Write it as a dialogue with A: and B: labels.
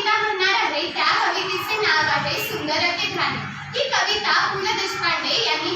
A: कविता म्हणणार आहे. त्या कवितेचे नाव आहे सुंदर अति कविता पु ल देशपांडे यांनी